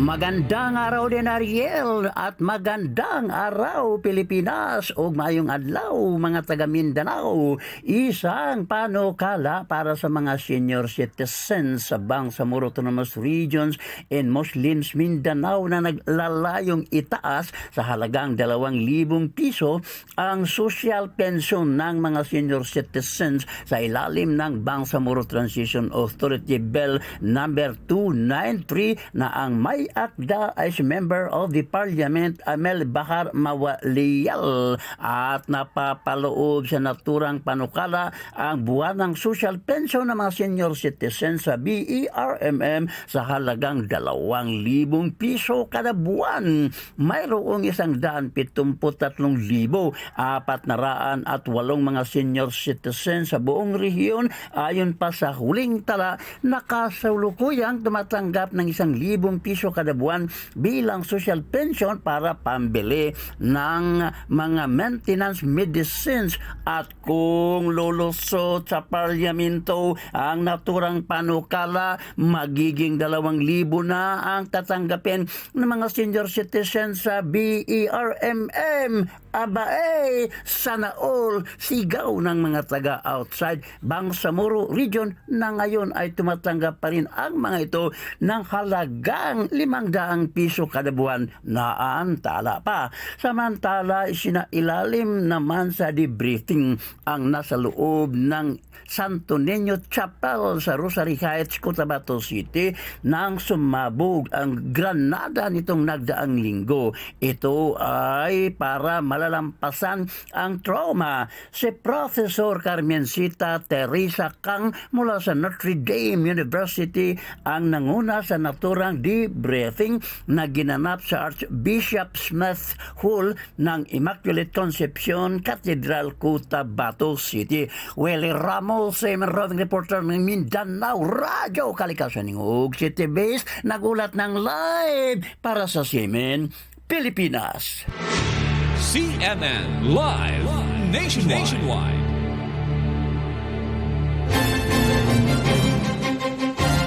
Magandang araw din Ariel at magandang araw Pilipinas ug mayong adlaw mga taga Mindanao. Isang panukala para sa mga senior citizens sa Bangsamoro Autonomous Regions and Muslims Mindanao na naglalayong itaas sa halagang 2,000 piso ang social pension ng mga senior citizens sa ilalim ng Bangsamoro Transition Authority Bill number 293 na ang may akda ay si Member of the Parliament Amel Bahar Mawaliyal at napapaloob sa naturang panukala ang buwan ng social pension ng mga senior citizens sa BERMM sa halagang 2,000 piso kada buwan. Mayroong isang daan pitumputatlong libo, apat na raan at walong mga senior citizens sa buong rehiyon ayon pa sa huling tala nakasalukuyang tumatanggap ng isang libong piso kada buwan bilang social pension para pambili ng mga maintenance medicines. At kung lulusot sa parlamento ang naturang panukala magiging dalawang libo na ang tatanggapin ng mga senior citizens sa BERMM Aba eh, sana all sigaw ng mga taga outside Bangsamoro region na ngayon ay tumatanggap pa rin ang mga ito ng halagang limang daang piso kada buwan na antala pa. Samantala, isinailalim naman sa debriefing ang nasa loob ng Santo Niño Chapel sa Rosary Heights, Cotabato City nang sumabog ang granada nitong nagdaang linggo. Ito ay para malalampasan ang trauma. Si Professor Carmencita Teresa Kang mula sa Notre Dame University ang nanguna sa naturang debriefing na ginanap sa Archbishop Smith Hall ng Immaculate Conception Cathedral, Cotabato City. Willie Ramos, sa roving reporter ng Mindanao Radyo Kalikasan ng Ug City Base, nagulat ng live para sa Simen, Pilipinas. CNN Live Nation Nationwide.